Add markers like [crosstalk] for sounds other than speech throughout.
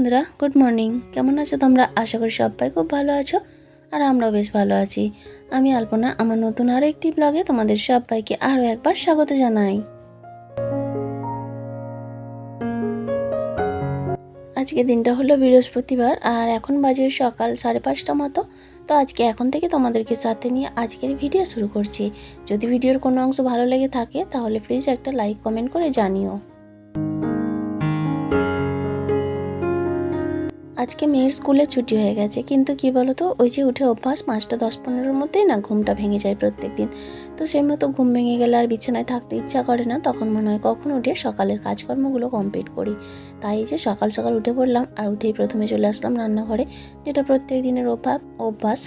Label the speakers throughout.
Speaker 1: বন্ধুরা good morning কেমন আছো তোমরা? আশা করি সবাই খুব ভালো আছো, আর আমরাও বেশ ভালো আছি। আমি আলপনা, আমার নতুন আরও একটি ব্লগে তোমাদের সবাইকে আরও একবার স্বাগত জানাই। আজকে দিনটা হলো বৃহস্পতিবার, আর এখন বাজে সকাল সাড়ে পাঁচটা মতো। তো আজকে এখন থেকে তোমাদেরকে সাথে নিয়ে আজকের ভিডিও শুরু করছি। যদি ভিডিওর কোনো অংশ ভালো লেগে থাকে, তাহলে প্লিজ একটা লাইক কমেন্ট করে জানিও। আজকে মেয়ের স্কুলে ছুটি হয়ে গেছে, কিন্তু কি বলতো? ওই যে উঠে অভ্যাস, পাঁচটা, দশ, পনেরোর মধ্যেই না ঘুমটা ভেঙে যায় প্রত্যেক দিন তো সেই মতো ঘুম ভেঙে গেলে আর বিছানায় থাকতে ইচ্ছা করে না, তখন মনে হয় কখন উঠে সকালের কাজকর্মগুলো কমপ্লিট করি। তাই যে সকাল সকাল উঠে পড়লাম আর উঠেই প্রথমে চলে আসলাম রান্নাঘরে, যেটা প্রত্যেক দিনের অভাব অভ্যাস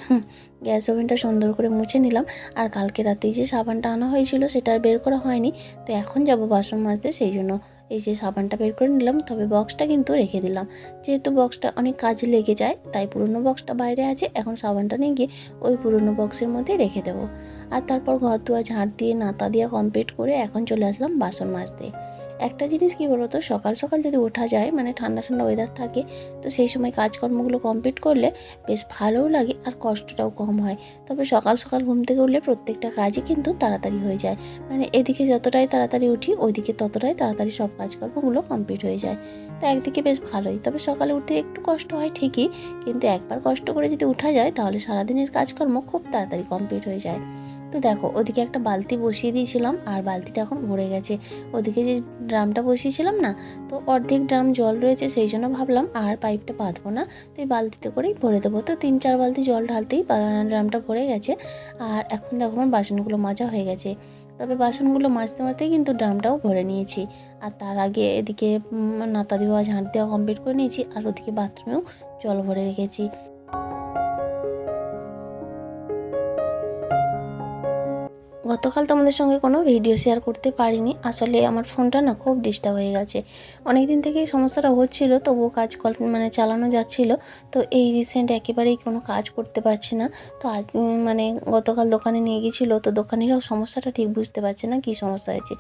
Speaker 1: গ্যাস ওভেনটা সুন্দর করে মুছে নিলাম। আর কালকে রাতেই যে সাবানটা আনা হয়েছিল, সেটা আর বের করা হয়নি। তো এখন যাব বাসন মাজতে, সেই জন্য এই যে সাবানটা বের করে নিলাম, তবে বক্সটা কিন্তু রেখে দিলাম। যেহেতু বক্সটা অনেক কাজে লেগে যায়, তাই পুরনো বক্সটা বাইরে আছে, এখন সাবানটা নিয়ে গিয়ে ওই পুরনো বক্সের মধ্যে রেখে দেবো। আর তারপর ঘর দুয়া ঝাড় দিয়ে, নাতা দিয়ে কমপ্লিট করে এখন চলে আসলাম বাসন মাজতে। একটা জিনিস কি বলতো, সকাল সকাল যদি ওঠা যায় মানে ঠান্ডা ঠান্ডা ওয়েদার থাকে, তো সেই সময় কাজকর্মগুলো কমপ্লিট করলে বেশ ভালোও লাগে আর কষ্টটাও কম হয়। তবে সকাল সকাল ঘুম থেকে উঠলে প্রত্যেকটা কাজই কিন্তু তাড়াতাড়ি হয়ে যায়। মানে এদিকে যতটাই তাড়াতাড়ি উঠি, ওইদিকে ততটাই তাড়াতাড়ি সব কাজকর্মগুলো কমপ্লিট হয়ে যায়। তো একদিকে বেশ ভালোই। তবে সকালে উঠতে একটু কষ্ট হয় ঠিকই, কিন্তু একবার কষ্ট করে যদি উঠা যায়, তাহলে সারাদিনের কাজকর্ম খুব তাড়াতাড়ি কমপ্লিট হয়ে যায়। তো দেখো, ওদিকে একটা বালতি বসিয়ে দিয়েছিলাম আর বালতিটা এখন ভরে গেছে। ওদিকে যে ড্রামটা বসিয়েছিলাম না, তো অর্ধেক ড্রাম জল রয়েছে, সেই জন্য ভাবলাম আর পাইপটা বাঁধবো না। তো এই বালতিতে করেই ভরে দেবো। তো তিন চার বালতি জল ঢালতেই ড্রামটা ভরে গেছে। আর এখন দেখো আমার বাসনগুলো মাজা হয়ে গেছে। তবে বাসনগুলো মাজতে মাজতেই কিন্তু ড্রামটাও ভরে নিয়েছি। আর তার আগে এদিকে নাতা দেওয়া, ঝাঁট দেওয়া কমপ্লিট করে নিয়েছি। আর ওদিকে বাথরুমেও জল ভরে রেখেছি। গতকাল তোমাদের সঙ্গে কোনো ভিডিও শেয়ার করতে পারিনি। আসলে আমার ফোনটা না খুব ডিস্টার্ব হয়ে গেছে। অনেক দিন থেকেই সমস্যাটা হচ্ছিল, তবুও কাজ কল মানে চালানো যাচ্ছিল। তো এই রিসেন্ট একেবারেই কোনো কাজ করতে পারছি না। তো আজ মানে গতকাল দোকানে নিয়ে গেছিল তো দোকানিরাও সমস্যাটা ঠিক বুঝতে পারছে না কী সমস্যা হয়েছে।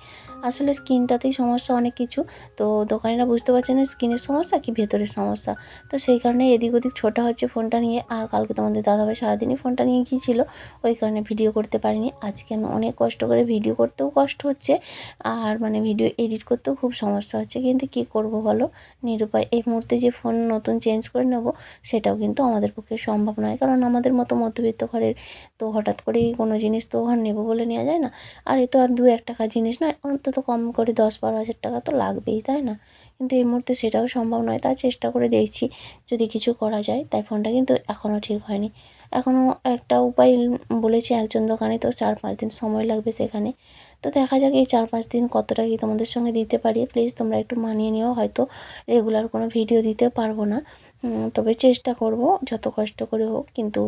Speaker 1: আসলে স্কিনটাতেই সমস্যা অনেক কিছু। তো দোকানিরা বুঝতে পারছে না স্কিনের সমস্যা কি ভেতরের সমস্যা। তো সেই কারণে এদিক ওদিক ছোটা হচ্ছে ফোনটা নিয়ে। আর কালকে তোমাদের দাদাভাই সারাদিনই ফোনটা নিয়ে গিয়েছিল। ওই কারণে ভিডিও করতে পারিনি। আজকে আমি অনেক কষ্ট করে ভিডিও করতেও কষ্ট হচ্ছে। আর মানে ভিডিও এডিট করতেও খুব সমস্যা হচ্ছে। কিন্তু কি করব বলো? নিরুপায়, এই মুহূর্তে যে ফোন নতুন চেঞ্জ করে নেব, সেটাও কিন্তু আমাদের পক্ষে সম্ভব নয়। কারণ আমাদের মতো মধ্যবিত্ত ঘরের তো হঠাৎ করেই কোনো জিনিস তো আর নেব বলে নেওয়া যায় না। আর এ তো আর দু এক টাকা জিনিস নয়, অন্তত কম করে দশ বারো হাজার টাকা তো লাগবেই, তাই না? কিন্তু এই মুহূর্তে সেটাও সম্ভব নয় তাই চেষ্টা করে দেখছি যদি কিছু করা যায়, তাই ফোনটা কিন্তু এখনও ঠিক হয়নি। এখনও একটা উপায় বলেছে একজন দোকানে, তো চার পাঁচ দিন সময় লাগবে সেখানে। তো দেখা যাক এই চার পাঁচ দিন কতটা কি তোমাদের সঙ্গে দিতে পারি। প্লিজ তোমরা একটু মানিয়ে নিও, হয়তো রেগুলার কোনো ভিডিও দিতে পারব না। তবে চেষ্টা করব, যত কষ্ট করে হোক। কিন্তু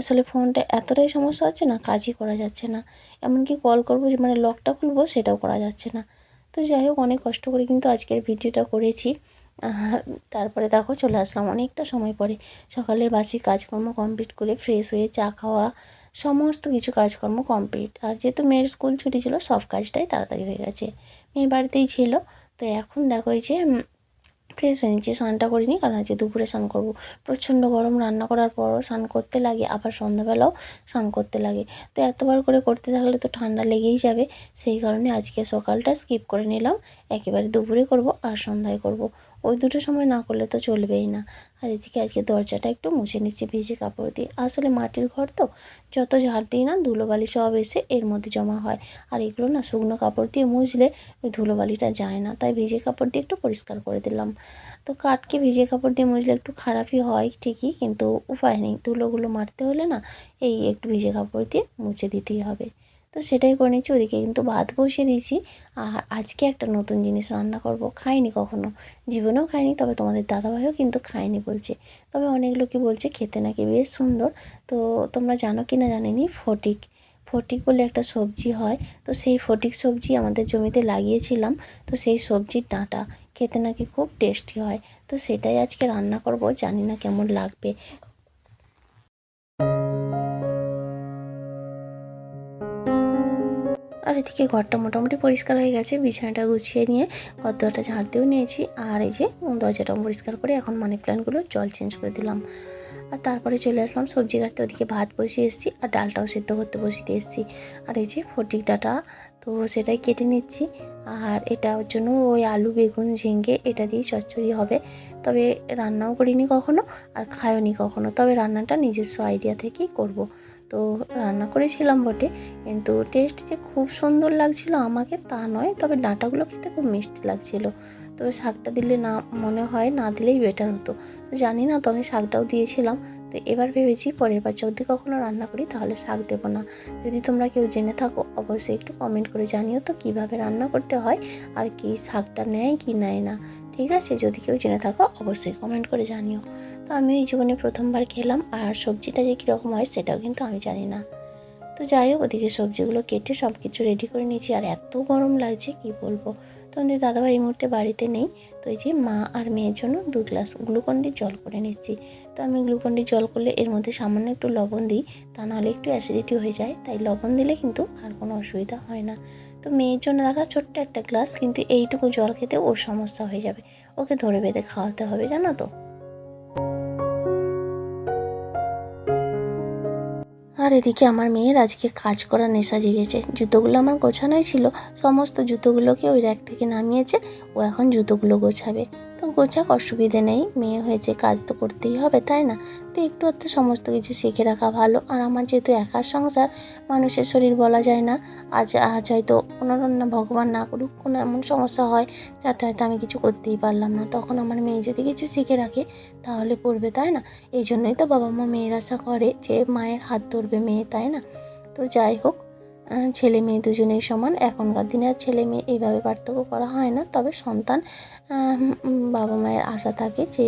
Speaker 1: আসলে ফোনটা এতটাই সমস্যা হচ্ছে না, কাজই করা যাচ্ছে না। এমনকি কল করব যে মানে লকটা খুলবো, সেটাও করা যাচ্ছে না। তো যাই হোক, অনেক কষ্ট করে কিন্তু আজকের ভিডিওটা করেছি। [laughs] তারপরে দেখো চলে আসলাম অনেকটা সময় পরে। সকালের বাসি কাজকর্ম কমপ্লিট করে ফ্রেশ হয়ে চা খাওয়া, সমস্ত কিছু কাজকর্ম কমপ্লিট আর যেহেতু মেয়ের স্কুল ছুটি ছিল, সব কাজটাই তাড়াতাড়ি হয়ে গেছে। মেয়ে বাড়িতেই ছিল, তো এখন দেখো এই যে ফ্রেশ হয়ে নিচ্ছি, স্নানটা করিনি কারণ আজকে দুপুরে স্নান করব। প্রচণ্ড গরম, রান্না করার পরও স্নান করতে লাগে, আবার সন্ধ্যাবেলাও স্নান করতে লাগে। তো এতবার করে করতে থাকলে তো ঠান্ডা লেগেই যাবে, সেই কারণে আজকে সকালটা স্কিপ করে নিলাম। একেবারে দুপুরে করব আর সন্ধ্যায় করব। ওই দুটো সময় না করলে তো চলবেই না। আর এদিকে আজকে দরজাটা একটু মুছে নিচ্ছি, ভিজে কাপড় দিয়ে। আসলে মাটির ঘর তো, যত ঝাড় দিই না, ধুলোবালি সব এসে এর মধ্যে জমা হয়। আর এগুলো না শুকনো কাপড় দিয়ে মুছলে ওই ধুলোবালিটা যায় না। তাই ভিজে কাপড় দিয়ে একটু পরিষ্কার করে দিলাম। তো কাঠকে ভিজে কাপড় দিয়ে মুছলে একটু খারাপই হয় ঠিকই, কিন্তু উপায় নেই। ধুলোগুলো মারতে হলে না, এই একটু ভিজে কাপড় দিয়ে মুছে দিতেই হবে। তো সেটাই করে নিচ্ছি, ওদিকে কিন্তু ভাত বসিয়ে দিয়েছি। আর আজকে একটা নতুন জিনিস রান্না করব, খাইনি কখনো। জীবনেও খাইনি, তবে তোমাদের দাদাভাইও কিন্তু খায়নি বলছে। তবে অনেক লোকই বলছে খেতে নাকি বেশ সুন্দর। তো তোমরা জানো কি না জানিনি ফটিক। ফটিক বলে একটা সবজি হয়, তো সেই ফটিক সবজি আমাদের জমিতে লাগিয়েছিলাম, তো সেই সবজির ডাঁটা খেতে নাকি খুব টেস্টি হয়। তো সেটাই আজকে রান্না করব, জানি না কেমন লাগবে। আর এদিকে ঘরটা মোটামুটি পরিষ্কার হয়ে গেছে। বিছানাটা গুছিয়ে নিয়ে গদ্দটা ঝাড় দিয়েও নিয়েছি। আর এই যে দরজাটাও পরিষ্কার করে এখন মানি প্ল্যান্টগুলো জল চেঞ্জ করে দিলাম। আর তারপরে চলে আসলাম, সবজি কাটতে ওদিকে ভাত বসিয়ে এসেছি আর ডালটাও সেদ্ধ করতে বসিয়ে এসেছি। আর এই যে ফটিক ডাটা, তো সেটাই কেটে নিচ্ছি। আর এটা ওর জন্য ওই আলু, বেগুন ঝিঙ্গে এটা দিয়ে চচ্চড়ি হবে। তবে রান্নাও করিনি কখনো আর খায়ওনি কখনো। তবে রান্নাটা নিজস্ব আইডিয়া থেকেই করব। তো রান্না করেছিলাম বটে। কিন্তু টেস্ট যে খুব সুন্দর লাগছিল আমাকে তা নয়, তবে ডাঁটাগুলো খেতে খুব মিষ্টি লাগছিল। তবে শাকটা দিলে না, মনে হয় না দিলেই বেটার হতো। তো জানি না, তো আমি শাকটাও দিয়েছিলাম। তো এবার ভেবেছি পরের বার যদি কখনো রান্না করি, তাহলে শাক দেবো না। যদি তোমরা কেউ জেনে থাকো, অবশ্যই একটু কমেন্ট করে জানিও তো কীভাবে রান্না করতে হয়, আর কি শাকটা নেয়, কি নেয় না। ঠিক আছে? যদি কেউ জেনে থাকো, অবশ্যই কমেন্ট করে জানিও। তো আমি এই জীবনে প্রথমবার খেলাম, আর সবজিটা যে কীরকম হয় সেটাও কিন্তু আমি জানি না। তো যাই হোক, ওদিকে সবজিগুলো কেটে সব কিছু রেডি করে নিয়েছি, আর এত গরম লাগছে, কি বলব? তো আমাদের দাদাভাই এই মুহূর্তে বাড়িতে নেই, তো এই যে মা আর মেয়ের জন্য দু গ্লাস গ্লুকন্ডি জল করে নিচ্ছি। তো আমি গ্লুকন্ডি জল করলে এর মধ্যে সামান্য একটু লবণ দিই, তা নাহলে একটু অ্যাসিডিটি হয়ে যায়, তাই লবণ দিলে কিন্তু আর কোনো অসুবিধা হয় না। তো মেয়ের জন্য দেখা ছোট্ট একটা গ্লাস কিন্তু এইটুকু জল খেতে ওর সমস্যা হয়ে যাবে। ওকে ধরে বেঁধে খাওয়াতে হবে, জানো তো। আর এদিকে আমার মেয়ের আজকে কাজ করার নেশা জেগেছে। জুতোগুলো আমার গোছানোই ছিল। সমস্ত জুতোগুলোকে ওই র্যাক থেকে নামিয়েছে। ও এখন জুতোগুলো গোছাবে। গোছাক, অসুবিধে নেই। মেয়ে হয়েছে, কাজ তো করতেই হবে, তাই না? তো একটু একটু সমস্ত কিছু শিখে রাখা ভালো। আর আমার যেহেতু একার সংসার, মানুষের শরীর বলা যায় না। আজ আজ হয়তো রান্না ভগবান না করুক, কোনো এমন সমস্যা হয় যাতে হয়তো আমি কিছু করতেই পারলাম না। তখন আমার মেয়ে যদি কিছু শিখে রাখে, তাহলে করবে, তাই না? এই জন্যই তো বাবা মা মেয়ের আশা করে যে, মায়ের হাত ধরবে মেয়ে, তাই না? তো যাই হোক ছেলে মেয়ে দুজনেই সমান। এখনকার দিনে আর ছেলে মেয়ে এইভাবে পার্থক্য করা হয় না। তবে সন্তান বাবা মায়ের আশা থাকে যে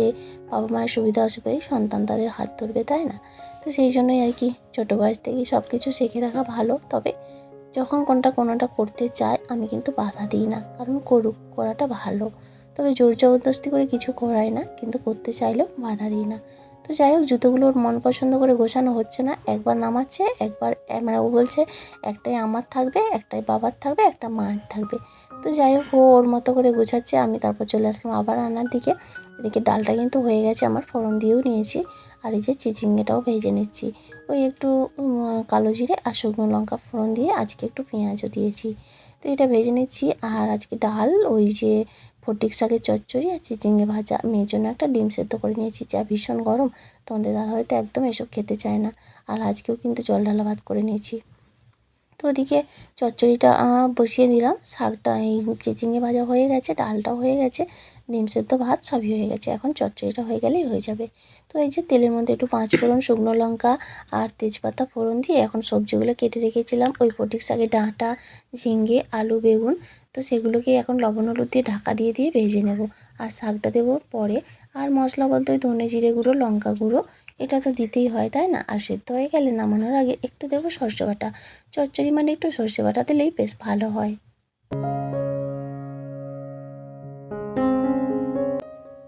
Speaker 1: বাবা মায়ের সুবিধা অসুবিধায় সন্তান তাদের হাত ধরবে, তাই না? তো সেই জন্যই আর কি ছোটো বয়স থেকেই সব কিছু শিখে রাখা ভালো। তবে যখন কোনটা কোনোটা করতে চায়, আমি কিন্তু বাধা দিই না। কারণ করুক, করাটা ভালো। তবে জোর জবরদস্তি করে কিছু করাই না। কিন্তু করতে চাইলেও বাধা দিই না। তো যাই হোক জুতোগুলোর মন পছন্দ করে গোছানো হচ্ছে না। একবার নামাচ্ছে, একবার মানে ও বলছে, একটাই আমার থাকবে, একটাই বাবার থাকবে, একটা মায়ের থাকবে। তো যাই হোক, ও ওর মতো করে গোছাচ্ছে, আমি তারপর চলে আসলাম আবার রান্নার দিকে। এদিকে ডালটা কিন্তু হয়ে গেছে, আমার ফোড়ন দিয়েও নিয়েছি। আর এই যে চিচিঙ্গেটাও ভেজে নিচ্ছি। ওই একটু কালো জিরে আর শুকনো লঙ্কা ফোড়ন দিয়ে আজকে একটু পেঁয়াজও দিয়েছি। তো এটা ভেজে নিচ্ছি। আর আজকে ডাল, ওই যে ফটিক শাকের চচ্চড়ি আর চিচিঙ্গে ভাজা। মেয়ের জন্য একটা ডিম সেদ্ধ করে নিয়েছি, যা ভীষণ গরম। তোমাদের দাদা হয়তো একদম এসব খেতে চায় না। আর আজকেও কিন্তু জল ঢালা ভাত করে নিয়েছি। তো ওদিকে চচ্চড়িটা বসিয়ে দিলাম। শাকটা এই চিচিঙ্গে ভাজা হয়ে গেছে, ডালটাও হয়ে গেছে, ডিম সেদ্ধ ভাত সবই হয়ে গেছে। এখন চচ্চড়িটা হয়ে গেলেই হয়ে যাবে। তো এই যে তেলের মধ্যে একটু পাঁচ ফোড়ন শুকনো লঙ্কা আর তেজপাতা ফোড়ন দিয়ে এখন সবজিগুলো কেটে রেখেছিলাম। ওই পটিক শাকের ডাঁটা ঝিঙ্গে আলু, বেগুন, তো সেগুলোকে এখন লবণ হলুদ দিয়ে ঢাকা দিয়ে দিয়ে ভেজে নেব। আর শাকটা দেবো পরে। আর মশলা বলতে ওই ধনে জিরে গুঁড়ো, লঙ্কা গুঁড়ো এটা তো দিতেই হয়, তাই না? আর সেদ্ধ হয়ে গেলে নামানোর আগে একটু দেবো সর্ষে বাটা। চচ্চড়ি মানে একটু সর্ষে বাটা দিলেই বেশ ভালো হয়।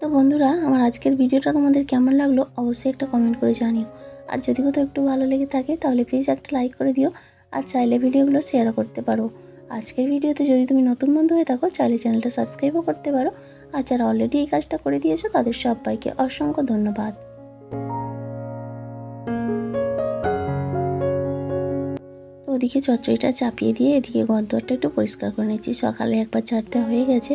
Speaker 1: তো বন্ধুরা, আমার আজকের ভিডিওটা তোমাদের কেমন লাগল অবশ্যই একটা কমেন্ট করে জানিও। আর যদি কোথাও একটু ভালো লেগে থাকে, তাহলে প্লিজ একটা লাইক করে দিও আর চাইলে ভিডিওগুলো শেয়ারও করতে পারো। আজকের ভিডিওতে যদি তুমি নতুন বন্ধু হয়ে থাকো, চাইলে চ্যানেলটা সাবস্ক্রাইবও করতে পারো। আর যারা অলরেডি এই কাজটা করে দিয়েছ, তাদের সবাইকে অসংখ্য ধন্যবাদ। ওদিকে চচ্চড়িটা চাপিয়ে দিয়ে এদিকে গন্তরটা একটু পরিষ্কার করে নিচ্ছি সকালে একবার চারটে হয়ে গেছে।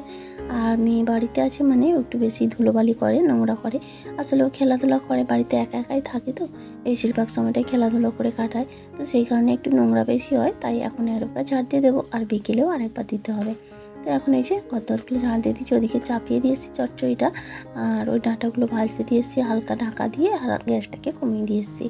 Speaker 1: আর মেয়ে বাড়িতে আছে মানে একটু বেশি ধুলোবালি করে, নোংরা করে। আসলে ও খেলাধুলা করে, বাড়িতে একা একাই থাকে তো। বেশিরভাগ সময়টাই খেলাধুলো করে কাটায়। তো সেই কারণে একটু নোংরা বেশি হয়, তাই এখন একবার ঝাড় দিয়ে দেবো আর বিকেলেও আরেকবার দিতে হবে। তো এখন এই যে গদ্দরগুলো ঝাড় দিয়ে দিচ্ছি ওদিকে চাপিয়ে দিয়েছি চচ্চড়িটা। আর ওই ডাঁটাগুলো ভাজতে দিয়েছি হালকা ঢাকা দিয়ে আর গ্যাসটাকে কমিয়ে দিয়েছি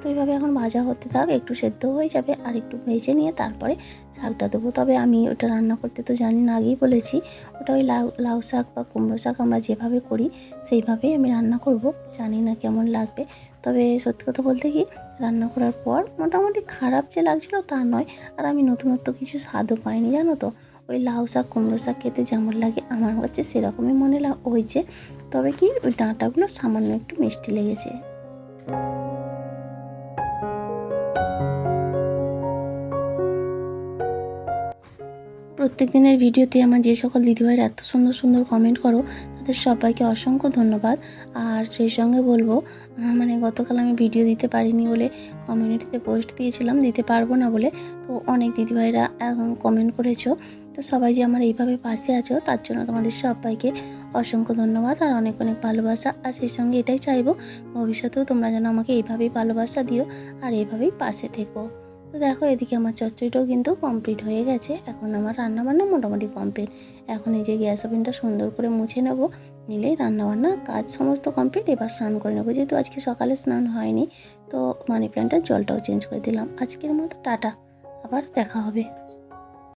Speaker 1: তো এইভাবে এখন ভাজা হতে থাক, একটু সেদ্ধ হয়ে যাবে আর একটু ভেজে নিয়ে তারপরে শাকটা দেবো। তবে আমি ওটা রান্না করতে তো জানি না, আগেই বলেছি, ওটা ওই লাউ লাউ শাক বা কুমড়ো শাক আমরা যেভাবে করি সেইভাবেই আমি রান্না করব। জানি না কেমন লাগবে। তবে সত্যি কথা বলতে কি, রান্না করার পর মোটামুটি খারাপ যে লাগছিল তা নয়, আর আমি নতুনত্ব কিছু স্বাদও পাইনি, জানো তো। ওই লাউ শাক, কুমড়ো শাক খেতে যেমন লাগে আমার কাছে সেরকমই মনে হয়েছে। তবে কি ওই ডাঁটাগুলো সামান্য একটু মিষ্টি লেগেছে। প্রত্যেক দিনের ভিডিওতে আমার যে সকল দিদিভাইরা এত সুন্দর সুন্দর কমেন্ট করো, তাদের সবাইকে অসংখ্য ধন্যবাদ। আর সেই সঙ্গে বলব মানে গতকাল আমি ভিডিও দিতে পারিনি বলে কমিউনিটিতে পোস্ট দিয়েছিলাম, দিতে পারব না বলে। তো অনেক দিদিভাইরা কমেন্ট করেছ। তো সবাই যে আমার এইভাবে পাশে আছো, তার জন্য তোমাদের সবাইকে অসংখ্য ধন্যবাদ আর অনেক অনেক ভালোবাসা। আর সেই সঙ্গে এটাই চাইব, ভবিষ্যতেও তোমরা যেন আমাকে এইভাবেই ভালোবাসা দিও আর এইভাবেই পাশে থেকো। তো দেখো, এদিকে আমার চচ্চড়িটাও কিন্তু কমপ্লিট হয়ে গেছে। এখন আমার রান্নাবান্না মোটামুটি কমপ্লিট এখন এই যে গ্যাস ওভেনটা সুন্দর করে মুছে নেব নিলেই রান্নাবান্না কাজ সমস্ত কমপ্লিট এবার স্নান করে নেব, যেহেতু আজকে সকালে স্নান হয়নি, তো মানি প্ল্যান্টের জলটাও চেঞ্জ করে দিলাম। আজকের মতো টাটা, আবার দেখা হবে।